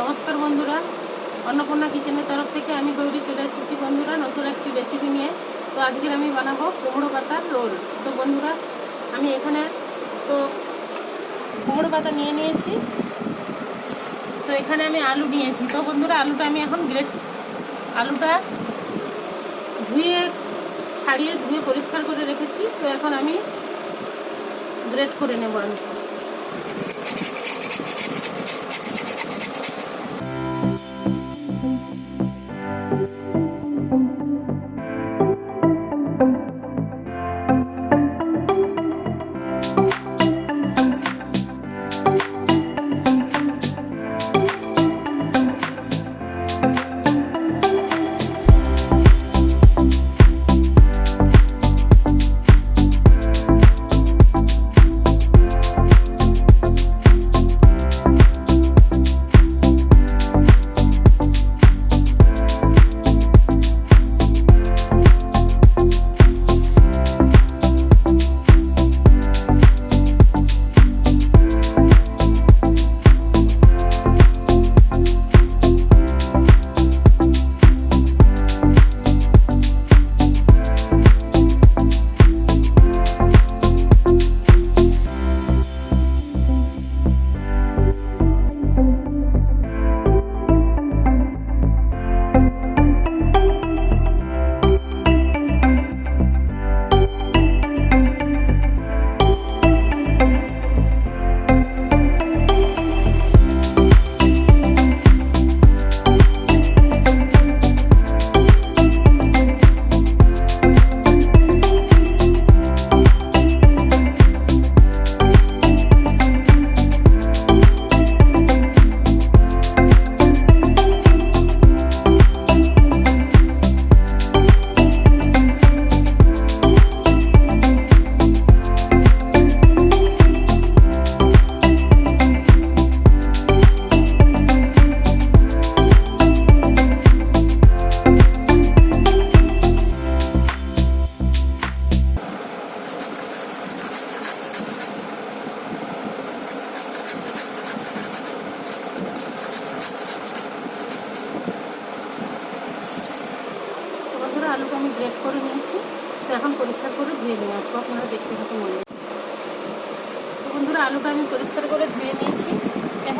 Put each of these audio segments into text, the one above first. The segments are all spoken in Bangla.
নমস্কার বন্ধুরা। অন্নপূর্ণা কিচেনের তরফ থেকে আমি গৌরী চলে এসেছি বন্ধুরা নতুন একটি রেসিপি নিয়ে। তো আজকের আমি বানাবো কুমড়ো পাতার রোল। তো বন্ধুরা, আমি এখানে তো কুমড়ো পাতা নিয়ে নিয়েছি। তো এখানে আমি আলু নিয়েছি। তো বন্ধুরা, আলুটা আমি এখন গ্রেট, আলুটা ধুয়ে, ছাড়িয়ে ধুয়ে পরিষ্কার করে রেখেছি। তো এখন আমি গ্রেট করে নেব আলুটা।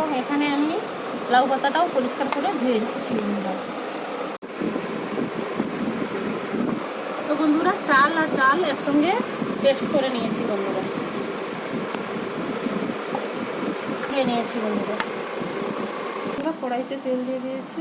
এবং এখানে আমি লাউ পাতাটাও পরিষ্কার করে ধুয়ে নিচ্ছি তো বন্ধুরা চাল আর ডাল একসঙ্গে পেস্ট করে নিয়েছি বন্ধুরা। নিয়েছি বন্ধুরা, কড়াইতে তেল দিয়ে দিয়েছি।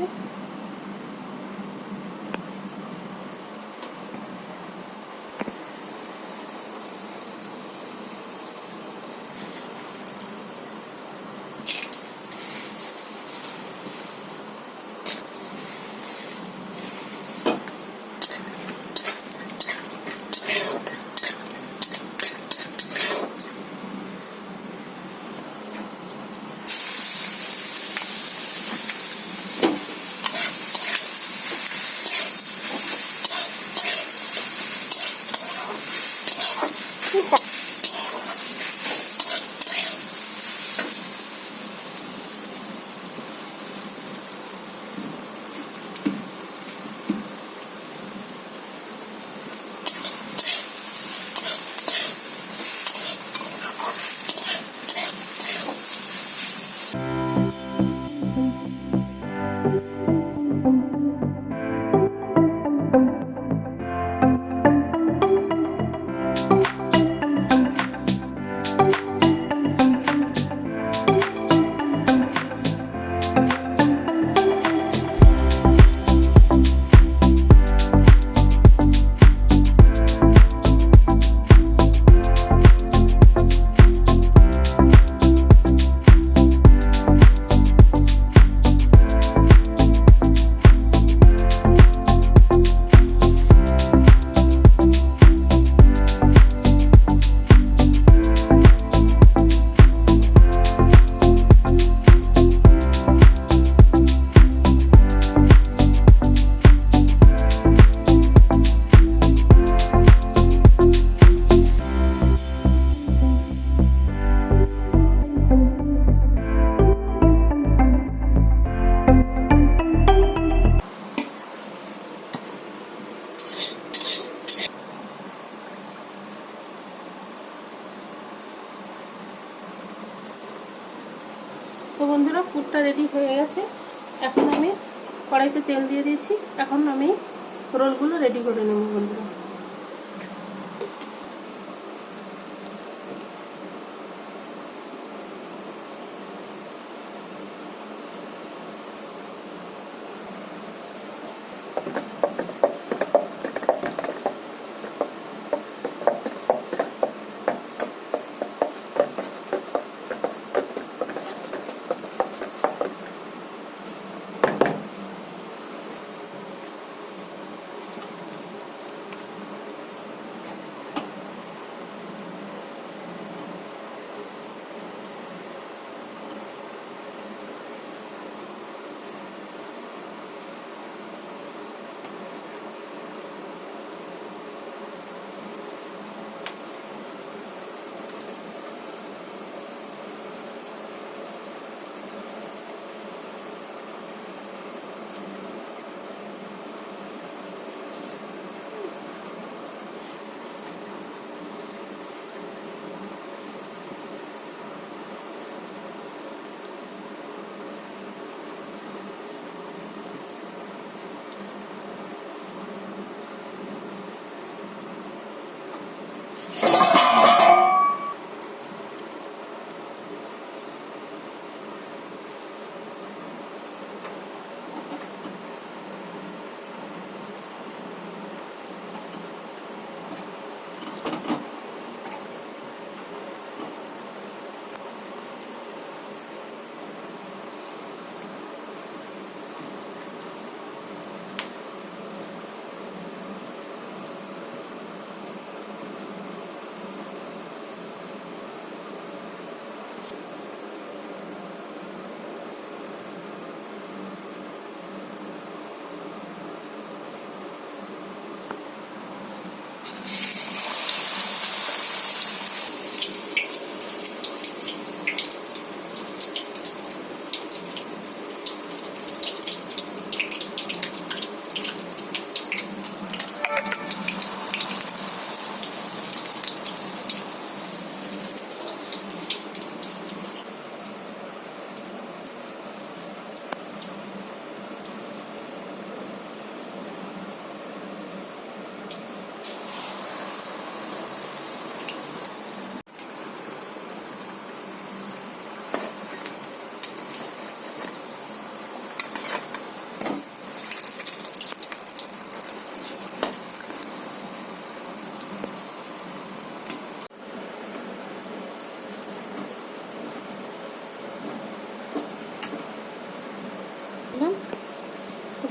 বন্ধুরা পুরটা রেডি হয়ে গেছে। এখন আমি কড়াইতে তেল দিয়ে দিয়েছি। এখন আমি রোলগুলো রেডি করে নেব বন্ধুরা।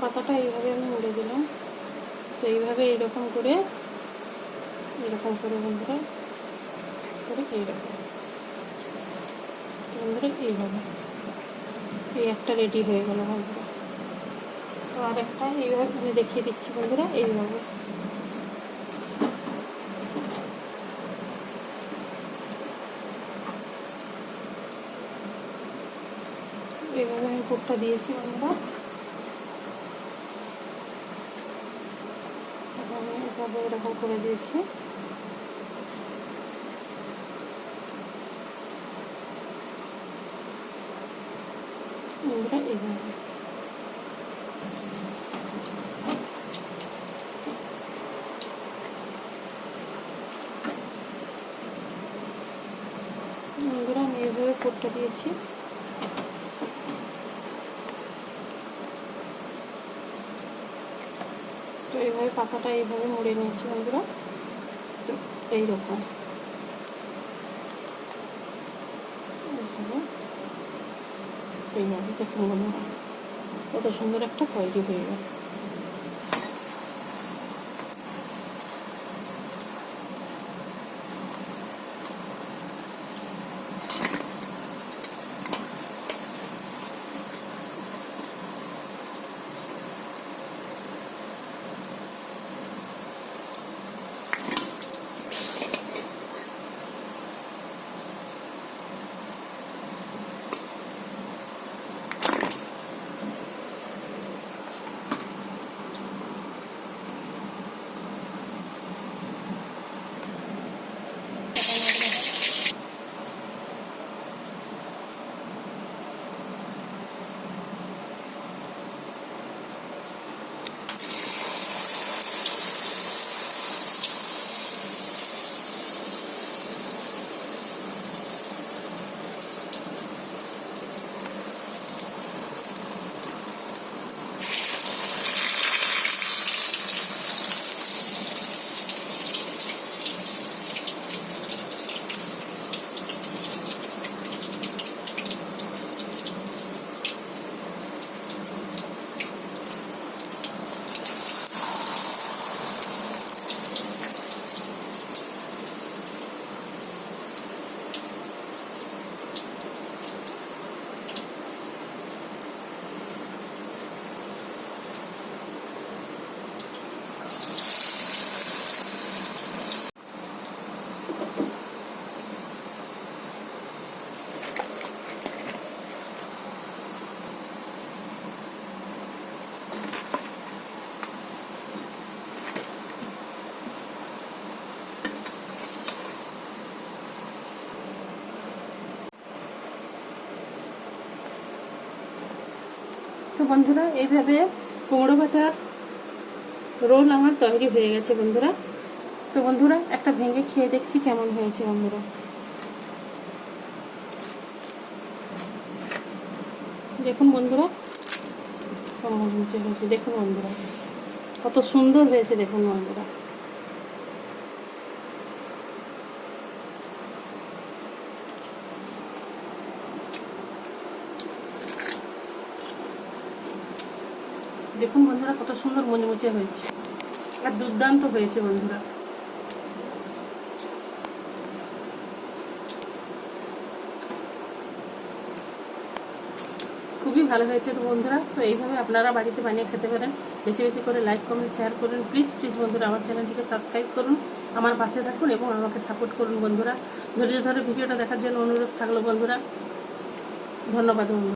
পাতাটা এইভাবে আমি মুড়ে দিলাম। তো এইভাবে এইরকম করে এরকম করে বন্ধুরা, করে এইরকম। বন্ধুরা, এইভাবে। এই একটা রেডি হয়ে গেল বন্ধুরা। তো আর একটা এইভাবে আমি দেখিয়ে দিচ্ছি বন্ধুরা, এইভাবে। এইভাবে আমি পুরটা দিয়েছি বন্ধুরা। এভাবে এরকম করে দিয়েছি। এইভাবে বন্ধুরা আমি এইভাবে পুরটা দিয়েছি। এইভাবে পাতাটা এইভাবে মুড়ে নিয়েছি বন্ধুরা। তো এইরকম। এইভাবে দেখুন বন্ধুরা, কত সুন্দর একটা তৈরি হয়ে গেল। বন্ধুরা, এইভাবে কুমড়ো পাতার রোল আমার তৈরি হয়ে গেছে বন্ধুরা। তো বন্ধুরা, একটা ভেঙে খেয়ে দেখছি কেমন হয়েছে বন্ধুরা। দেখুন বন্ধুরা, কেমন হয়েছে দেখুন বন্ধুরা। কত সুন্দর হয়েছে দেখুন বন্ধুরা দেখুন বন্ধুরা কত সুন্দর মুচমুচে হয়েছে। আর দুর্দান্ত হয়েছে বন্ধুরা। খুবই ভালো হয়েছে তো বন্ধুরা। তো এইভাবে আপনারা বাড়িতে বানিয়ে খেতে পারেন। বেশি বেশি করে লাইক কমেন্ট শেয়ার করুন। প্লিজ প্লিজ বন্ধুরা, আমার চ্যানেলটিকে সাবস্ক্রাইব করুন। আমার পাশে থাকুন এবং আমাকে সাপোর্ট করুন বন্ধুরা। ধৈর্য ধরে ভিডিওটা দেখার জন্য অনুরোধ থাকল বন্ধুরা। ধন্যবাদ বন্ধুরা।